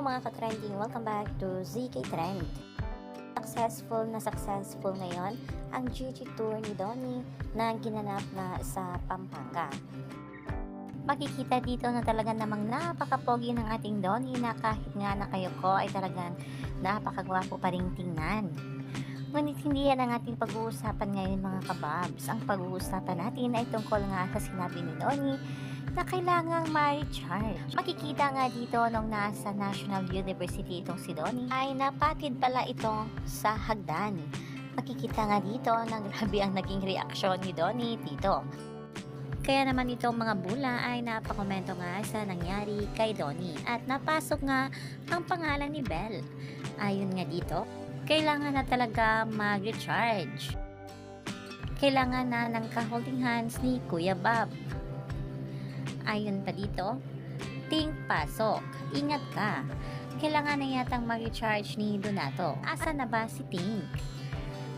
mga ka-trending, welcome back to ZK Trend. Successful na successful ngayon ang GG Tour ni Donnie na ginanap na sa Pampanga. Makikita dito na talaga namang napakapogi ng ating Donnie na kahit nga na kayo ko ay talagang napakagwapo pa rin tingnan. Ngunit hindi yan ang ating pag-uusapan ngayon mga kababs. Ang pag-uusapan natin ay tungkol nga sa sinabi ni Donnie na kailangang ma-recharge. Makikita nga dito nung nasa National University itong si Donnie ay napatid pala ito sa hagdan. Makikita nga dito na grabe ang naging reaksyon ni Donnie dito. Kaya naman itong mga bula ay napakomento nga sa nangyari kay Donnie at napasok nga ang pangalan ni Belle. Ayon nga dito, kailangan na talaga mag-recharge. Kailangan na ng ka-holding hands ni Kuya Bob. Ayon pa dito, ting pasok, ingat ka. Kailangan na yatang mag-recharge ni Donato. Asa na ba si Ting?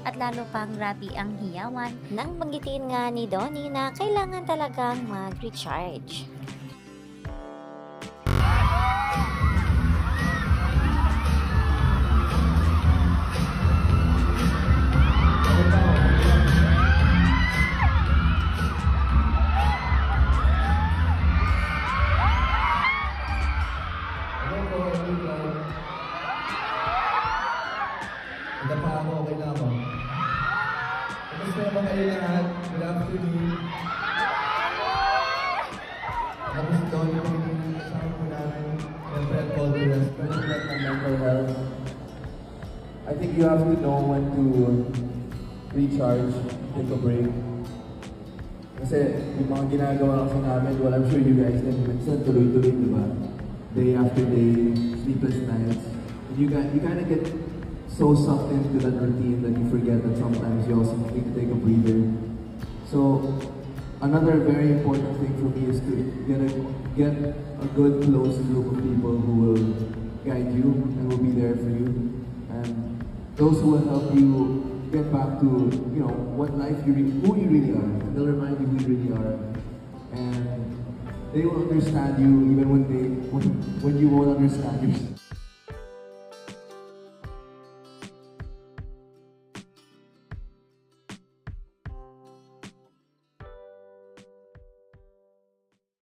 At lalo pang grabe ang hiyawan nang banggitin nga ni Donnie na kailangan talagang mag-recharge. Okay na ako. Kamusta na ba kayo lahat? Good afternoon. Po yung kasama po namin. Paul. President ng mental health. I think you have to know when to recharge, take a break. Kasi yung mga ginagawa kasi namin, well, I'm sure you guys din, minsan tuloy-tuloy, di ba? Day after day, sleepless nights. And you, got, you kind of get so sucked into that routine that you forget that sometimes you also need to take a breather. So, another very important thing for me is to get a, get a good, close group of people who will guide you and will be there for you. And those who will help you get back to, you know, what life you re- who you really are. They'll remind you who you really are. And they will understand you even when they when, when you won't understand yourself.